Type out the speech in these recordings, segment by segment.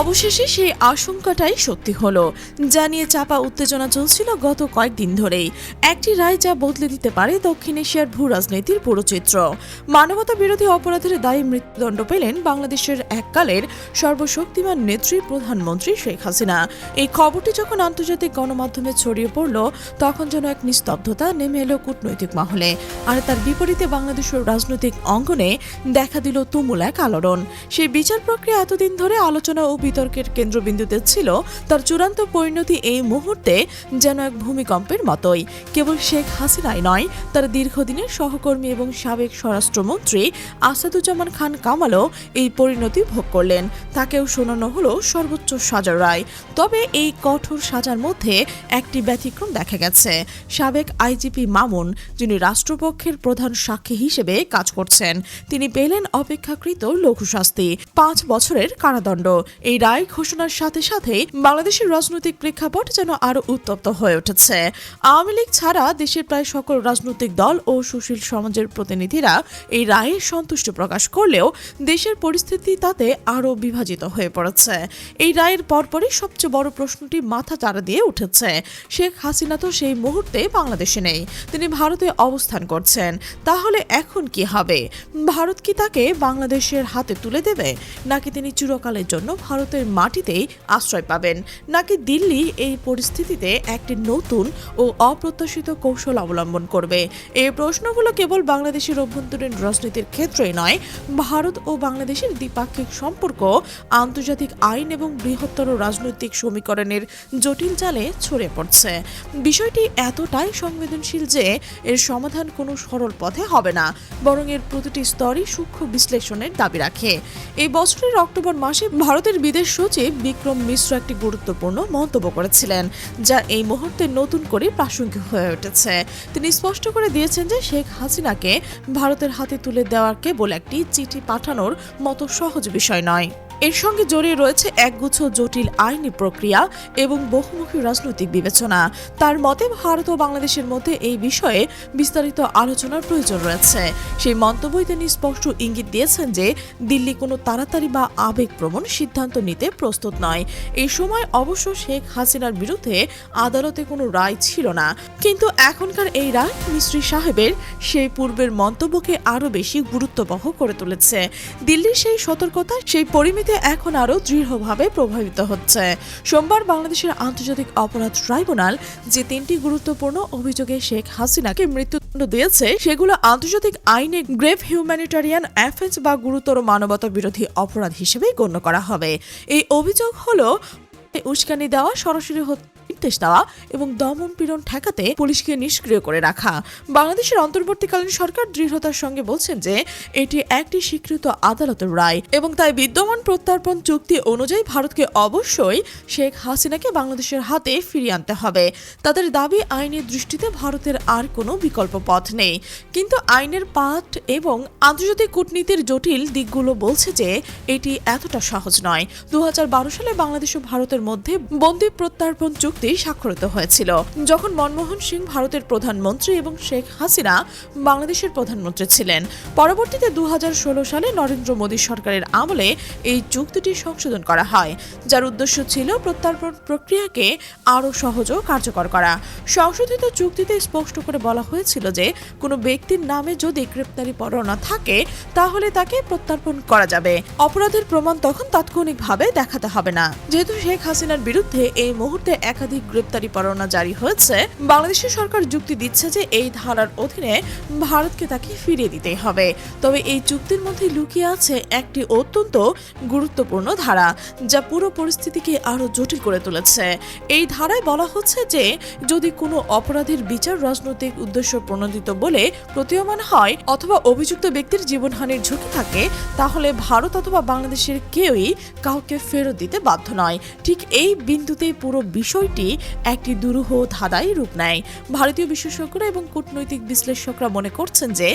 অবশেষে সেই আশঙ্কাটাই সত্যি হলো। যা নিয়ে চাপা উত্তেজনা চলছিল গত কয়েকদিন ধরেই। একটি রায় যা বদলে দিতে পারে দক্ষিণ এশিয়ার ভূ রাজনীতির পুরো চিত্র। মানবতা বিরোধী অপরাধের দায়ী মৃত্যুদণ্ড পেলেন বাংলাদেশের এককালের সর্বশক্তিমান নেত্রী প্রধানমন্ত্রী শেখ হাসিনা। এই খবরটি যখন আন্তর্জাতিক গণমাধ্যমে ছড়িয়ে পড়ল, তখন যেন এক নিস্তব্ধতা নেমে এলো কূটনৈতিক মহলে। আর তার বিপরীতে বাংলাদেশের রাজনৈতিক অঙ্গনে দেখা দিল তুমুল এক আলোড়ন। সেই বিচার প্রক্রিয়া এতদিন ধরে আলোচনা ও বিতর্কের কেন্দ্রবিন্দুতে ছিল তার চূড়ান্ত পরিণতি এই মুহূর্তে যেন এক ভূমিকম্পের মতোই। কেবল শেখ হাসিনাই নয়, তার দীর্ঘদিনের সহকর্মী এবং সাবেক স্বরাষ্ট্রমন্ত্রী আসাদুজ্জামান খান কামালও এই পরিণতি ভোগ করলেন। তাকেও শোনানো হলো সর্বোচ্চ সাজার রায়। তবে এই কঠোর সাজার মধ্যে একটি ব্যতিক্রম দেখা গেছে। সাবেক আইজিপি মামুন, যিনি রাষ্ট্রপক্ষের প্রধান সাক্ষী হিসেবে কাজ করছেন, তিনি পেলেন অপেক্ষাকৃত লঘু শাস্তি পাঁচ বছরের কারাদণ্ড। এই রায় ঘোষণার সাথে সাথেই বাংলাদেশের রাজনৈতিক প্রেক্ষাপট যেন আরও উত্তপ্ত হয়ে উঠেছে। আওয়ামী লীগ ছাড়া দেশের প্রায় সকল রাজনৈতিক দল ও সুশীল সমাজের প্রতিনিধিরা এই রায়ে সন্তুষ্ট প্রকাশ করলেও দেশের পরিস্থিতি তাতে আরও বিভাজিত হয়ে পড়েছে। এই রায়ের পরপরই সবচেয়ে বড় প্রশ্নটি মাথা চাড়া দিয়ে উঠেছে। শেখ হাসিনা তো সেই মুহূর্তে বাংলাদেশে নেই। তিনি ভারতে অবস্থান করছেন। তাহলে এখন কি হবে? ভারত কি তাকে বাংলাদেশের হাতে তুলে দেবে? নাকি তিনি চিরকালের জন্য ভারতের মাটিতেই আশ্রয় পাবেন। নাকি দিল্লি এই পরিস্থিতিতে একটি নতুন ও অপ্রত্যাশিত কৌশল অবলম্বন করবে? এই প্রশ্নগুলো কেবল বাংলাদেশের অভ্যন্তরীণ রাজনীতির ক্ষেত্রেই নয়, ভারত ও বাংলাদেশের দ্বিপাক্ষিক সম্পর্ক, আন্তর্জাতিক আইন এবং বৃহত্তর রাজনৈতিক সমীকরণের জটিল জালে ছড়িয়ে পড়ছে। বিষয়টি এতটাই সংবেদনশীল যে এর সমাধান কোনো সরল পথে হবে না, বরং এর প্রতিটি স্তরই সূক্ষ্ম বিশ্লেষণের দাবি রাখে। এই বছরের অক্টোবর মাসে ভারতের বিদেশ সচিব বিক্রম মিশ্র একটি গুরুত্বপূর্ণ মন্তব্য করেছিলেন, যা এই মুহূর্তে নতুন করে প্রাসঙ্গিক হয়ে উঠেছে। তিনি স্পষ্ট করে দিয়েছেন যে শেখ হাসিনাকে ভারতের হাতে তুলে দেওয়ার কেবল একটি চিঠি পাঠানোর মতো সহজ বিষয় নয়। এর সঙ্গে জড়িয়ে রয়েছে একগুচ্ছ জটিল আইনি প্রক্রিয়া এবং বহুমুখী রাজনৈতিক বিবেচনা। তার মতে, ভারত ও বাংলাদেশের মধ্যে এই বিষয়ে বিস্তারিত আলোচনার প্রয়োজন রয়েছে। সেই মন্তব্যই তিনি স্পষ্ট ইঙ্গিত দিয়েছেন যে, দিল্লি কোনো তাড়াতাড়ি বা আবেগপ্রবণ সিদ্ধান্ত নিতে প্রস্তুত নয়। এই সময় অবশ্য শেখ হাসিনার বিরুদ্ধে আদালতে কোনো রায় ছিল না। কিন্তু এখনকার এই রায় মিস্ত্রি সাহেবের সেই পূর্বের মন্তব্যকে আরও বেশি গুরুত্ববহ করে তুলেছে। দিল্লির সেই সতর্কতা, সেই পরিমিতি এখন আরও দৃঢ়ভাবে প্রভাবিত হচ্ছে। সোমবার বাংলাদেশের আন্তর্জাতিক অপরাধ ট্রাইব্যুনাল যে তিনটি গুরুত্বপূর্ণ অভিযোগে শেখ হাসিনাকে মৃত্যুদণ্ড দিয়েছে, সেগুলো আন্তর্জাতিক আইনে গ্রেভ হিউম্যানিটারিয়ান অ্যাফেন্স বা গুরুতর মানবতা বিরোধী অপরাধ হিসেবে গণ্য করা হবে। এই অভিযোগ হল, উস্কানি দেওয়া, সরাসরি হত্যা নির্দেশ দেওয়া এবং দমন পীড়ন ঠেকাতে পুলিশকে নিষ্ক্রিয় করে রাখা। বাংলাদেশের অন্তর্বর্তীকালীন সরকার দৃঢ়তার সঙ্গে বলছেন যে, এটি একটি স্বীকৃত আদালতের রায় এবং তাই বিদ্যমান প্রত্যর্পণ চুক্তি অনুযায়ী ভারতকে অবশ্যই শেখ হাসিনাকে বাংলাদেশের হাতে ফিরিয়ে আনতে হবে। তাদের দাবি, আইনের দৃষ্টিতে ভারতের আর কোনো বিকল্প পথ নেই। কিন্তু আইনের পাঠ এবং আন্তর্জাতিক কূটনীতির জটিল দিকগুলো বলছে যে, এটি এতটা সহজ নয়। দু সালে বাংলাদেশ ও ভারতের মধ্যে বন্দি প্রত্যর্পণ চুক্তি স্বাক্ষরিত হয়েছিল। যখন মনমোহন সিং ভারতের প্রধানমন্ত্রী এবং শেখ হাসিনা বাংলাদেশের প্রধানমন্ত্রী ছিলেন, পরবর্তীতে দুহাজার ষোলো সালে নরেন্দ্র মোদী সরকারের আমলে এই চুক্তিটি সংশোধন করা হয়, যার উদ্দেশ্য ছিল প্রত্যর্পণ প্রক্রিয়াকে আরও সহজ ও কার্যকর করা। সংশোধিত চুক্তিতে স্পষ্ট করে বলা হয়েছিল যে, কোনো ব্যক্তির নামে যদি গ্রেপ্তারি পরোয়ানা থাকে, তাহলে তাকে প্রত্যর্পণ করা যাবে। অপরাধের প্রমাণ তখন তাৎক্ষণিকভাবে দেখাতে হবে না। যেহেতু শেখ হাসিনার বিরুদ্ধে এই মুহূর্তে একাধিক গ্রেপ্তারি পরোয়ানা জারি হয়েছে। বাংলাদেশের সরকার যুক্তি দিচ্ছে যে এই ধারার অধীনে ভারতকে তাকে ফিরিয়ে দিতে হবে। তবে এই চুক্তির মধ্যে লুকিয়ে আছে একটি অত্যন্ত গুরুত্বপূর্ণ ধারা, যা পুরো পরিস্থিতিকে আরও জটিল করে তুলেছে। এই ধারায় বলা হচ্ছে যে, যদি কোনো অপরাধের বিচার রাজনৈতিক উদ্দেশ্য প্রণোদিত বলে প্রতীয়মান হয় অথবা অভিযুক্ত ব্যক্তির জীবনহানির ঝুঁকি থাকে, তাহলে ভারত অথবা বাংলাদেশের কেউই কাউকে ফেরত দিতে বাধ্য নয়। ঠিক এই বিন্দুতেই পুরো বিষয়টি পরিস্থিতি একটি দুরূহ ধাঁধাই রূপ নেয়। ভারতীয় বিশেষজ্ঞরা এবং কূটনৈতিক বিশ্লেষকরা মনে করছেন যে,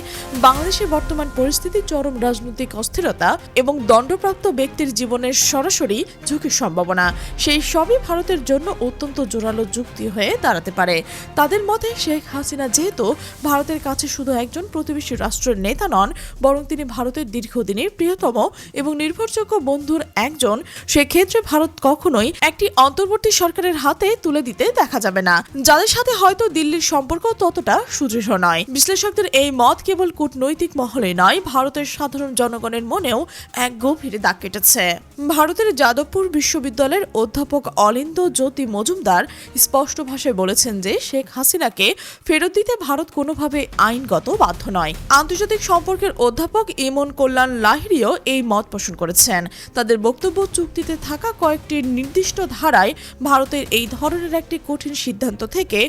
বাংলাদেশের বর্তমান পরিস্থিতি, চরম রাজনৈতিক অস্থিরতা এবং দণ্ডপ্রাপ্ত ব্যক্তির জীবনের সরাসরি ঝুঁকির সম্ভাবনা, সেই সবই ভারতের জন্য অত্যন্ত জোরালো যুক্তি হয়ে দাঁড়াতে পারে। তাদের মতে, শেখ হাসিনা যেহেতু ভারতের কাছে শুধু একজন প্রতিবেশী রাষ্ট্রের নেতা নন, বরং তিনি ভারতের দীর্ঘদিনের প্রিয়তম এবং নির্ভরযোগ্য বন্ধুর একজন, সেক্ষেত্রে ভারত কখনোই একটি অন্তর্বর্তী সরকারের হাতে তুলে দিতে দেখা যাবে না। যাদের সাথে হয়তো দিল্লির সম্পর্ক ততটা সুদৃঢ় নয়। বিশ্লেষকদের এই মত কেবল কূটনৈতিক মহলে নয়, ভারতের সাধারণ জনগণের মনেও এক গভীর দাগ কেটেছে। ভারতের যাদবপুর বিশ্ববিদ্যালয়ের অধ্যাপক অলিন্দ জ্যোতি মজুমদার স্পষ্ট ভাষায় বলেছেন যে, শেখ হাসিনাকে ফেরত দিতে ভারত কোনোভাবে আইনগত বাধ্য নয়। আন্তর্জাতিক সম্পর্কের অধ্যাপক ইমন কল্যাণ লাহিরিও এই মত পোষণ করেছেন। তাদের বক্তব্য চুক্তিতে থাকা কয়েকটি নির্দিষ্ট ধারায় ভারতের এই ধরনের একটি কঠিন সিদ্ধান্ত থেকে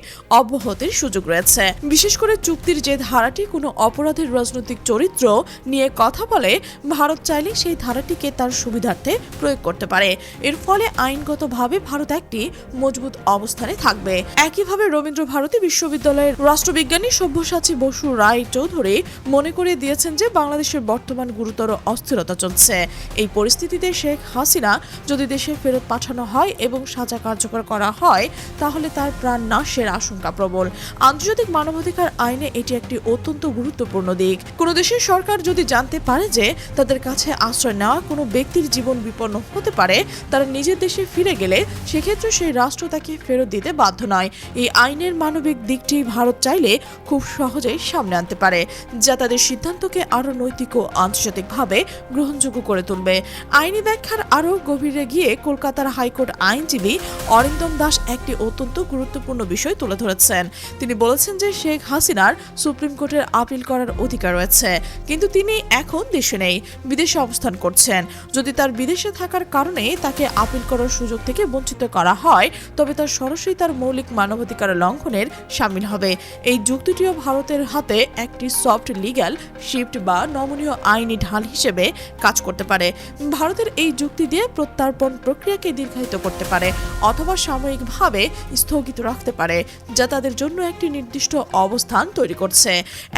অব্যাহতির সুযোগ রয়েছে। বিশেষ করে চুক্তির যে ধারাটি, কোনো অপরাধের রাজনৈতিক চরিত্র নিয়ে কথা বলে, ভারত চাইলে সেই ধারাটিকে তার সুবিধার্থে প্রয়োগ করতে পারে। এর ফলে আইনগতভাবে ভারত একটি মজবুত অবস্থানে থাকবে। একইভাবে রবীন্দ্র ভারতী বিশ্ববিদ্যালয়ের রাষ্ট্রবিজ্ঞানী সব্যসাচী বসু রায় চৌধুরী মনে করিয়ে দিয়েছেন যে, বাংলাদেশের বর্তমান গুরুতর অস্থিরতা চলছে। এই পরিস্থিতিতে শেখ হাসিনা যদি দেশে ফেরত পাঠানো হয় এবং সাজা কার্যকর করা হয়, তাহলে তার প্রাণ নাশের আশঙ্কা প্রবল। আন্তর্জাতিক মানবাধিকার আইনে এটি একটি অত্যন্ত গুরুত্বপূর্ণ দিক। কোনো দেশের সরকার যদি জানতে পারে যে তাদের কাছে আশ্রয় নেওয়া কোনো ব্যক্তির জীবন বিপন্ন হতে পারে, তারা নিজের দেশে ফিরে গেলে সেক্ষেত্রে সেই রাষ্ট্র তাকে ফেরত দিতে বাধ্য নয়। এই আইনের মানবিক দিকটি ভারত চাইলে খুব সহজেই সামনে আনতে পারে, যা তাদের সিদ্ধান্তকে আরও নৈতিক ও আন্তর্জাতিকভাবে গ্রহণযোগ্য করে তুলবে। আইনি ব্যাখ্যার আরও গভীরে গিয়ে কলকাতার হাইকোর্ট আইনজীবী অরিন্দম দাস একটি অত্যন্ত গুরুত্বপূর্ণ বিষয় তুলে ধরেছেন। তিনি বলেছেন যে শেখ হাসিনার সুপ্রিম কোর্টের আপিল করার অধিকার রয়েছে, কিন্তু তিনি এখন দেশে নেই, বিদেশে অবস্থান করছেন। যদি তার বিদেশে থাকার কারণে তাকে আপিল করার সুযোগ থেকে বঞ্চিত করা হয়, তবে তার সরাসরি তার মৌলিক মানবাধিকার লঙ্ঘনের সামিল হবে। এই যুক্তিটিও ভারতের হাতে একটি সফট লিগ্যাল শিফট বা নমনীয় আইনি ঢাল হিসেবে কাজ করতে পারে। ভারতের এই যুক্তি দিয়ে প্রত্যার্পণ প্রক্রিয়াকে দীর্ঘায়িত করতে পারে, অথবা সাময়িকভাবে স্থগিত রাখতে পারে, যা তাদের জন্য একটি নির্দিষ্ট অবস্থান তৈরি করছে।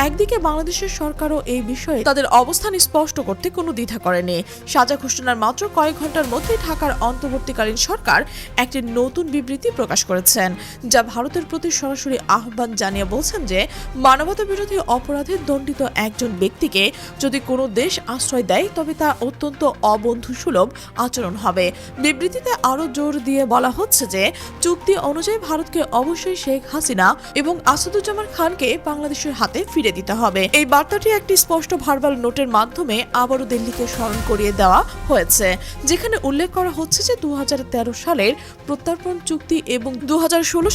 একদিকে বাংলাদেশের সরকারও এই বিষয়ে তাদের অবস্থান স্পষ্ট করতে কোনো দ্বিধা করেনি। সাজা ঘোষণার মাত্র কয়েক ঘণ্টার মধ্যে ঢাকার অন্তর্বর্তীকালীন সরকার একটি নতুন বিবৃতি প্রকাশ করেছেন, যা ভারতের প্রতি সরাসরি আহ্বান জানিয়ে বলছেন যে মানবতা বিরোধী অপরাধে দণ্ডিত একজন ব্যক্তিকে যদি কোনো দেশ আশ্রয় দেয়, তবে তা অত্যন্ত অবন্ধুসুলভ আচরণ হবে। বিবৃতিতে আরও জোর দিয়ে বলা হচ্ছে যে চুক্তি অনুযায়ী ভারতকে অবশ্যই শেখ হাসিনা এবং আসাদুজ্জামান খানকে বাংলাদেশের হাতে ফিরে দিতে হবে। এই বার্তাটি একটি স্পষ্ট ভার্বাল নোটের মাধ্যমে আবারও দিল্লিকে স্মরণ করিয়ে দেওয়া হয়েছে, যেখানে উল্লেখ করা হচ্ছে যে দু সালের প্রত্যর্পণ চুক্তি এবং দু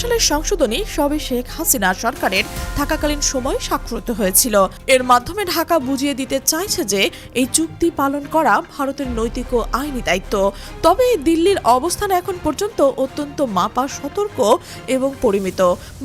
সালের সংশোধনী সবে শেখ হাসিনা সরকারের থাকাকালীন সময় স্বাক্ষরিত হয়েছিল। এর মাধ্যমে ঢাকা বুঝিয়ে দিতে চাইছে যে এই চুক্তি পালন করা ভারতের নৈতিক ও আইনি দায়িত্ব। তবে দিল্লির অবস্থান এখন পর্যন্ত অত্যন্ত মাপা সতর্ক এবং পরিমিত।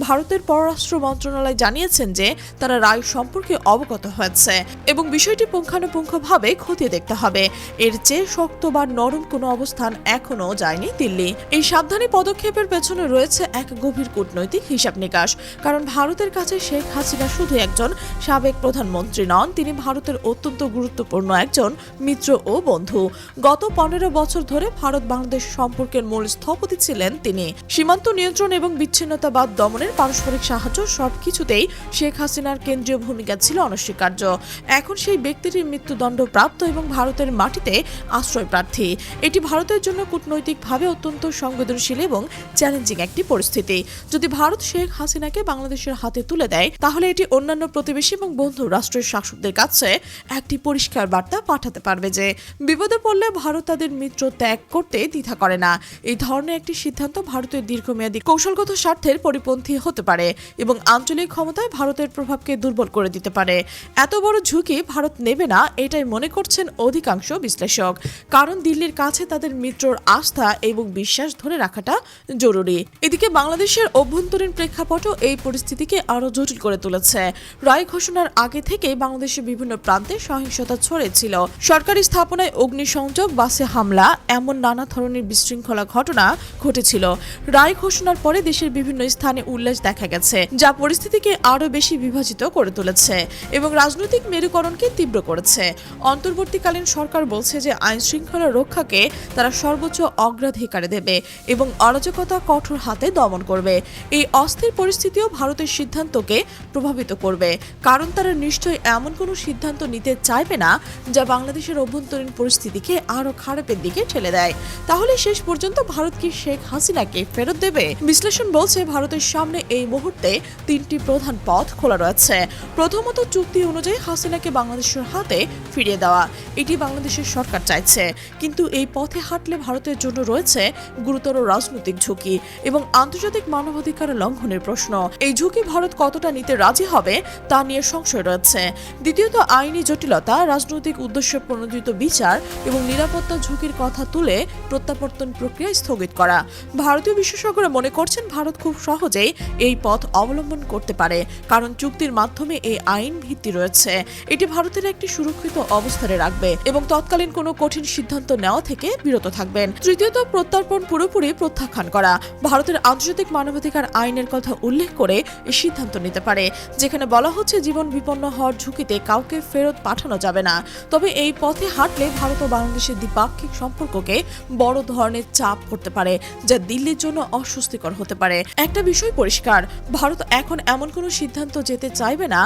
ভারতের পররাষ্ট্র মন্ত্রণালয় জানিয়েছেন যে তারা রায় সম্পর্কে অবগত হয়েছে এবং বিষয়টি পুঙ্খানুপুঙ্খভাবে খতিয়ে দেখতে হবে। এর চেয়ে শক্ত বা নরম কোনো অবস্থান এখনও যায়নি দিল্লি। এই সাবধানী পদক্ষেপের পেছনে রয়েছে এক গভীর কূটনৈতিক হিসাব নিকাশ। কারণ ভারতের কাছে শেখ হাসিনা শুধু একজন সাবেক প্রধানমন্ত্রী নন, তিনি ভারতের অত্যন্ত গুরুত্বপূর্ণ একজন মিত্র ও বন্ধু। গত পনেরো বছর ধরে ভারত বাংলাদেশ সম্পর্কের মূল স্থপতি ছিলেন তিনি। সীমান্ত নিয়ন্ত্রণ এবং বিচ্ছিন্নতাবাদ দমনের পারস্পরিক সাহায্য সবকিছুতেই শেখ হাসিনার কেন্দ্রীয় ভূমিকা ছিল অনস্বীকার্য। এখন সেই ব্যক্তিটি মৃত্যুদণ্ড প্রাপ্ত এবং ভারতের মাটিতে আশ্রয় প্রার্থী। এটি ভারতের জন্য কূটনৈতিকভাবে অত্যন্ত সংবেদনশীল এবং চ্যালেঞ্জিং একটি পরিস্থিতি। যদি ভারত শেখ হাসিনাকে বাংলাদেশের হাতে তুলে দেয়, তাহলে এটি অন্যান্য প্রতিবেশী এবং বন্ধু রাষ্ট্রের শাসকদের কাছে একটি পরিষ্কার বার্তা পাঠাতে পারবে যে, বিপদে পড়লে ভারত তাদের মিত্র ত্যাগ করতে দ্বিধা করে না। এই ধরনের একটি সিদ্ধান্ত ভারতের দীর্ঘমেয়াদী কৌশলগত স্বার্থের পরিপন্থী হতে পারে এবং আঞ্চলিক ক্ষমতায় ভারতের প্রভাবকে দুর্বল করে দিতে পারে। এত বড় ঝুঁকি ভারত নেবে না, এটাই মনে করছেন অধিকাংশ বিশ্লেষক। কারণ দিল্লির কাছে তাদের মিত্রর আস্থা এবং বিশ্বাস ধরে রাখাটা জরুরি। এদিকে বাংলাদেশের অভ্যন্তরীণ প্রেক্ষাপটও এই পরিস্থিতিকে আরও জটিল করে তুলেছে। রায় ঘোষণার আগে থেকেই বাংলাদেশের বিভিন্ন প্রান্তে সহিংসতা ছড়িয়েছিল সরকারি স্থাপনায় অগ্নিসংযোগ, বাসে হামলা, এমন নানা ধরনের বিশৃঙ্খলা ঘটনা ঘটেছিল। রায় ঘোষণার পরে দেশের বিভিন্ন স্থানে উল্লাস দেখা গেছে, যা পরিস্থিতিকে আরও বেশি বিভাজিত করে তুলেছে এবং রাজনৈতিক মেরুকরণকে তীব্র করেছে। অন্তর্বর্তীকালীন সরকার বলছে যে আইন শৃঙ্খলা রক্ষাকে তারা সর্বোচ্চ অগ্রাধিকারে দেবে এবং অরাজকতা কঠোর হাতে দমন করবে। এই অস্থির পরিস্থিতিও ভারতের সিদ্ধান্তকে প্রভাবিত করবে। কারণ তারা নিশ্চয়ই এমন কোনো সিদ্ধান্ত নিতে চাইবে না, যা বাংলাদেশের অভ্যন্তরীণ পরিস্থিতিকে আরও খারাপের দিকে ঠেলে দেয়। তাহলে শেষ পর্যন্ত ভারত কি শেখ হাসিনাকে ফেরত দেবে। বিশ্লেষণ বলছে, ভারতের সামনে এই মুহূর্তে তিনটি প্রধান পথ খোলা রয়েছে। প্রথমত, চুক্তি অনুযায়ী হাসিনাকে বাংলাদেশের হাতে ফিরিয়ে দেওয়া। এটি বাংলাদেশের সরকার চাইছে। কিন্তু এই পথে হাঁটলে ভারতের জন্য রয়েছে গুরুতর রাজনৈতিক ঝুঁকি এবং আন্তর্জাতিক মানবাধিকার লঙ্ঘনের প্রশ্ন। এই ঝুঁকি ভারত কতটা নিতে রাজি হবে তা নিয়ে সংশয় রয়েছে। দ্বিতীয়ত, আইনি জটিলতা, রাজনৈতিক উদ্দেশ্য প্রণোদিত বিচার এবং নিরাপত্তা ঝুঁকির কথা তুলে প্রত্যাবর্তন প্রক্রিয়া স্থগিত করা। ভারতীয় বিশেষজ্ঞরা মনে করছেন ভারত খুব সহজেই এই পথ অবলম্বন করতে পারে, কারণ চুক্তির মাধ্যমে এই আইন ভিত্তি রয়েছে। এটি ভারতের একটি সুরক্ষিত অবস্থানে রাখবে এবং তৎকালীন কোনো কঠিন সিদ্ধান্ত নেওয়া থেকে বিরত থাকবেন। তৃতীয়ত, প্রত্যর্পণ পুরোপুরি প্রত্যাখ্যান করা। ভারতের আন্তর্জাতিক মানবাধিকার আইনের কথা উল্লেখ করে সিদ্ধান্ত নিতে পারে, যেখানে বলা হচ্ছে জীবন বিপন্ন হওয়ার ঝুঁকিতে কাউকে ফেরত পাঠানো যাবে না। তবে এই পথে হাঁটলে ভারত ও বাংলাদেশের দ্বিপাক্ষিক সম্পর্ককে বড় ধরনের চাপ করতে পারে, যা দিল্লির জন্য অস্বস্তিকর হতে পারে। একটা বিষয় পরিষ্কার, ভারত এখন এমন কোনো সিদ্ধান্ত যেতে চাইবে না,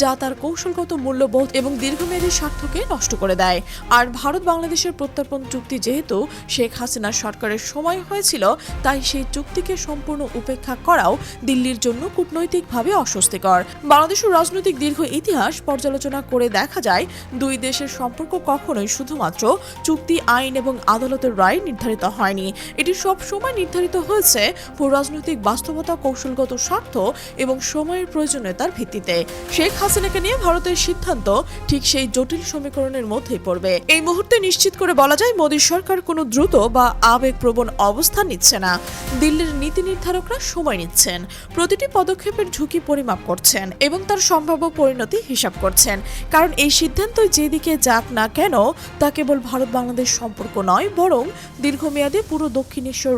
যা তার কৌশলগত মূল্যবোধ এবং দীর্ঘমেয়াদী স্বার্থকে নষ্ট করে দেয়। আর ভারত বাংলাদেশের প্রত্যর্পণ চুক্তি যেহেতু শেখ হাসিনা সরকারের সময় হয়েছিল, তাই সেই চুক্তিকে সম্পূর্ণ উপেক্ষা করাও দিল্লির জন্য কূটনৈতিকভাবে অস্বস্তিকর। বাংলাদেশের রাজনৈতিক দীর্ঘ ইতিহাস পর্যালোচনা করে দেখা যায়, দুই দেশের সম্পর্ক কখনোই শুধুমাত্র চুক্তি, আইন এবং আদালতের রায় নির্ধারিত হয়নি। এটি সব সময় নির্ধারিত হয়েছে রাজনৈতিক বাস্তবতা, কৌশলগত স্বার্থ এবং সময়ের প্রয়োজনীয়তার ভিত্তিতে। শেখ হাসিনাকে নিয়ে ভারতের সিদ্ধান্ত ঠিক সেই জটিল সমীকরণের মধ্যেই পড়বে। এই মুহূর্তে নিশ্চিত করে বলা যায়, মোদী সরকার কোনো দ্রুত বা আবেগপ্রবণ অবস্থান নিচ্ছে না। দিল্লির নীতি নির্ধারকরা সময় নিচ্ছেন। প্রতিটি পদক্ষেপের ঝুঁকি পরিমাপ করছেন এবং তার সম্ভাব্য পরিণতি হিসাব করছেন। কারণ এই সিদ্ধান্ত যেদিকে যাক না কেন, তা কেবল ভারত বাংলাদেশ সম্পর্ক নয়, বরং দীর্ঘমেয়াদে পুরো দক্ষিণ এশীয়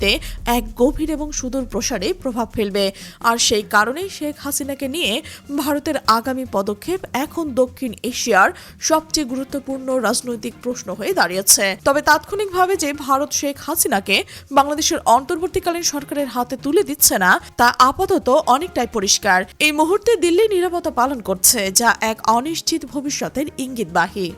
রাজনীতিতে এক গভীর এবং সুদূর প্রসারে প্রভাব ফেলবে। আর সেই কারণেই শেখ হাসিনাকে নিয়ে ভারতের আগামী পদক্ষেপ এখন দক্ষিণ এশিয়ার সবচেয়ে গুরুত্বপূর্ণ রাজনৈতিক প্রশ্ন হয়ে দাঁড়িয়েছে। তবে তাৎক্ষণিকভাবে যে ভারত শেখ হাসিনাকে বাংলাদেশের অন্তর্বর্তীকালীন সরকারের হাতে তুলে দিচ্ছে না, তা আপাতত অনেকটাই পরিষ্কার। এই মুহূর্তে দিল্লি নিরাপত্তা পালন করছে, যা এক অনিশ্চিত ভবিষ্যতের ইঙ্গিতবাহী।